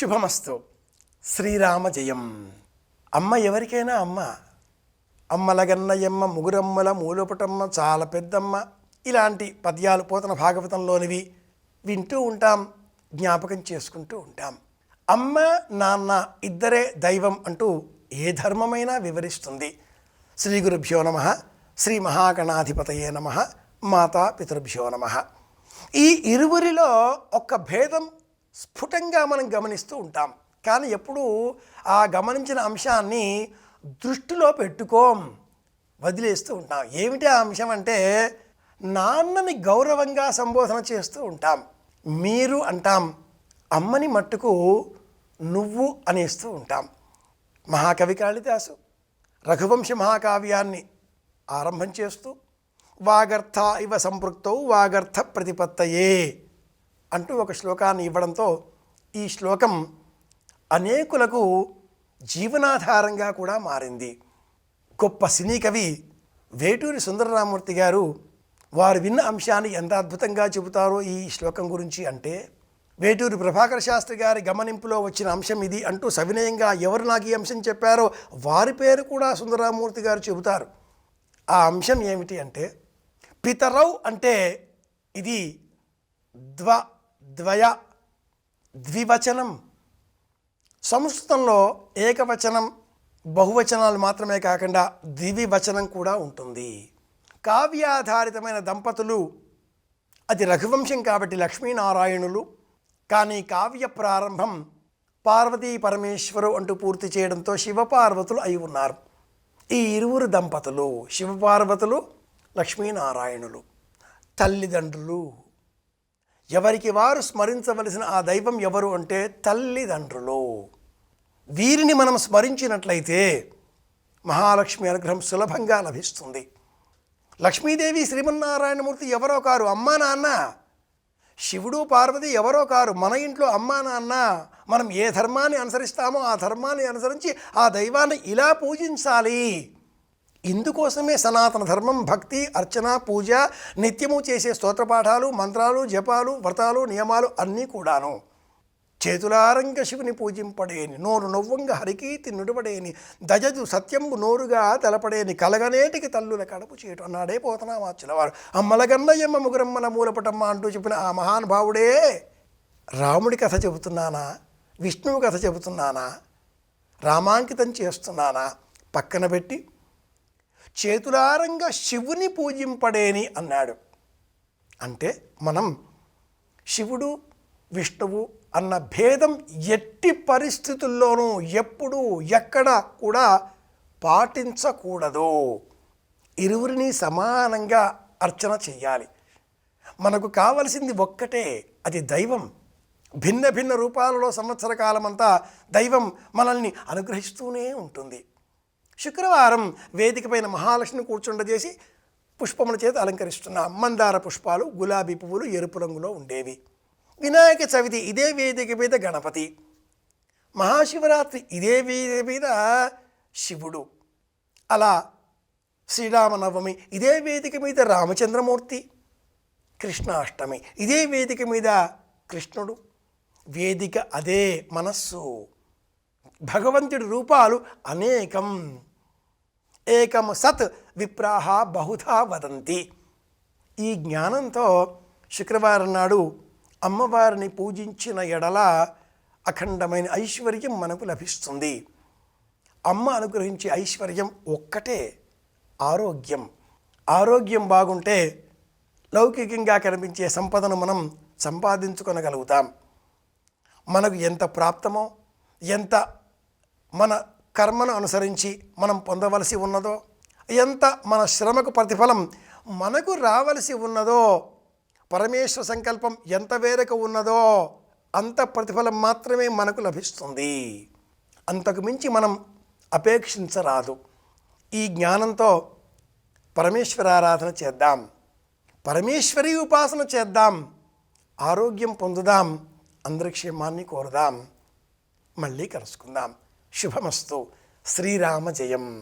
శుభమస్తు. శ్రీరామ జయం. అమ్మ ఎవరికైనా అమ్మ. అమ్మలగన్నయమ్మ ముగురమ్మల మూలపుటమ్మ చాలా పెద్దమ్మ. ఇలాంటి పద్యాలు పోతన భాగవతంలోనివి వింటూ ఉంటాం జ్ఞాపకం చేసుకుంటూ ఉంటాం. అమ్మ నాన్న ఇద్దరే దైవం అంటూ ఏ ధర్మమైనా వివరిస్తుంది. శ్రీ గురుభ్యో నమ. శ్రీ మహాగణాధిపతయే నమ. మాతా పితృభ్యో నమ. ఈ ఇరువురిలో ఒక భేదం స్ఫుటంగా మనం గమనిస్తూ ఉంటాం. కానీ ఎప్పుడూ ఆ గమనించిన అంశాన్ని దృష్టిలో పెట్టుకోం వదిలేస్తూ ఉంటాం. ఏమిటి ఆ అంశం అంటే నాన్నని గౌరవంగా సంబోధన చేస్తూ ఉంటాం. మీరు అంటాం అమ్మని మట్టుకు నువ్వు అనేస్తూ ఉంటాం. మహాకవి కాళిదాసు రఘువంశ మహాకావ్యాన్ని ఆరంభం చేస్తూ వాగర్థ ఇవ సంపృక్తౌ వాగర్థ ప్రతిపత్తయే అంటూ ఒక శ్లోకాన్ని ఇవ్వడంతో ఈ శ్లోకం అనేకులకు జీవనాధారంగా కూడా మారింది. గొప్ప సినీ కవి వేటూరి సుందరరామూర్తి గారు వారు విన్న అంశాన్ని ఎంత అద్భుతంగా చెబుతారో ఈ శ్లోకం గురించి అంటే వేటూరి ప్రభాకర శాస్త్రి గారి గమనింపులో వచ్చిన అంశం ఇది అంటూ సవినయంగా ఎవరు నాకు ఈ అంశం చెప్పారో వారి పేరు కూడా సుందరరామూర్తి గారు చెబుతారు. ఆ అంశం ఏమిటి అంటే పితరౌ అంటే ఇది ద్వ ద్వయ ద్వివచనం. సంస్కృతంలో ఏకవచనం బహువచనాలు మాత్రమే కాకుండా ద్వివచనం కూడా ఉంటుంది. కావ్యాధారితమైన దంపతులు అది రఘువంశం కాబట్టి లక్ష్మీనారాయణులు కానీ కావ్య ప్రారంభం పార్వతీ పరమేశ్వరు అంటూ పూర్తి చేయడంతో శివపార్వతులు అయి ఉన్నారు. ఈ ఇరువురు దంపతులు శివపార్వతులు లక్ష్మీనారాయణులు. తల్లిదండ్రులు. ఎవరికి వారు స్మరించవలసిన ఆ దైవం ఎవరు అంటే తల్లిదండ్రులు. వీరిని మనం స్మరించినట్లయితే మహాలక్ష్మి అనుగ్రహం సులభంగా లభిస్తుంది. లక్ష్మీదేవి శ్రీమన్నారాయణమూర్తి ఎవరో కారు అమ్మా నాన్న శివుడు పార్వతి ఎవరో కారు మన ఇంట్లో అమ్మా నాన్న మనం ఏ ధర్మాన్ని అనుసరిస్తామో ఆ ధర్మాన్ని అనుసరించి ఆ దైవాన్ని ఇలా పూజించాలి. ఇందుకోసమే సనాతన ధర్మం భక్తి అర్చన పూజ నిత్యము చేసే స్తోత్రపాఠాలు మంత్రాలు జపాలు వ్రతాలు నియమాలు అన్నీ కూడాను. చేతులారంగ శివుని పూజింపడేని నోరు నొవ్వంగ హరికీతి నుడిపడేని దజదు సత్యంబు నోరుగా తెలపడేని కలగనేటికి తల్లుల కడుపు చేయటం అన్నాడే పోతనా వారు అమ్మలగన్నయ్యమ్మ ముగురమ్మన మూలపటమ్మ అంటూ చెప్పిన ఆ మహానుభావుడే రాముడి కథ చెబుతున్నానా? విష్ణువు కథ చెబుతున్నానా? రామాంకితం చేస్తున్నానా? పక్కన పెట్టి చేతులారంగా శివుని పూజింపడేని అన్నాడు. అంటే మనం శివుడు విష్ణువు అన్న భేదం ఎట్టి పరిస్థితుల్లోనూ ఎప్పుడు ఎక్కడ కూడా పాటించకూడదు. ఇరువురిని సమానంగా అర్చన చెయ్యాలి. మనకు కావలసింది ఒక్కటే అది దైవం. భిన్న భిన్న రూపాలలో సంవత్సర కాలమంతా దైవం మనల్ని అనుగ్రహిస్తూనే ఉంటుంది. శుక్రవారం వేదికపైన మహాలక్ష్మిని కూర్చుండజేసి పుష్పముల చేత అలంకరిస్తున్న మందార పుష్పాలు గులాబీ పువ్వులు ఎరుపు రంగులో ఉండేవి. వినాయక చవితి ఇదే వేదిక మీద గణపతి. మహాశివరాత్రి ఇదే వేదిక మీద శివుడు. అలా శ్రీరామనవమి ఇదే వేదిక మీద రామచంద్రమూర్తి. కృష్ణాష్టమి ఇదే వేదిక మీద కృష్ణుడు. వేదిక అదే మనస్సు. భగవంతుడి రూపాలు అనేకం. ఏకం సత్ విప్రాహ బహుధా వదంతి. ఈ జ్ఞానంతో శుక్రవారం నాడు అమ్మవారిని పూజించిన ఎడల అఖండమైన ఐశ్వర్యం మనకు లభిస్తుంది. అమ్మ అనుగ్రహించే ఐశ్వర్యం ఒక్కటే ఆరోగ్యం. ఆరోగ్యం బాగుంటే లౌకికంగా కనిపించే సంపదను మనం సంపాదించుకొనగలుగుతాం. మనకు ఎంత ప్రాప్తమో ఎంత మన కర్మను అనుసరించి మనం పొందవలసి ఉన్నదో ఎంత మన శ్రమకు ప్రతిఫలం మనకు రావలసి ఉన్నదో పరమేశ్వర సంకల్పం ఎంత వేరకు ఉన్నదో అంత ప్రతిఫలం మాత్రమే మనకు లభిస్తుంది. అంతకు మించి మనం అపేక్షించరాదు. ఈ జ్ఞానంతో పరమేశ్వరారాధన చేద్దాం. పరమేశ్వరి ఉపాసన చేద్దాం. ఆరోగ్యం పొందుదాం. అందరి క్షేమాన్ని కోరుదాం. మళ్ళీ కలుసుకుందాం. శుభమస్తు. శ్రీరామ జయం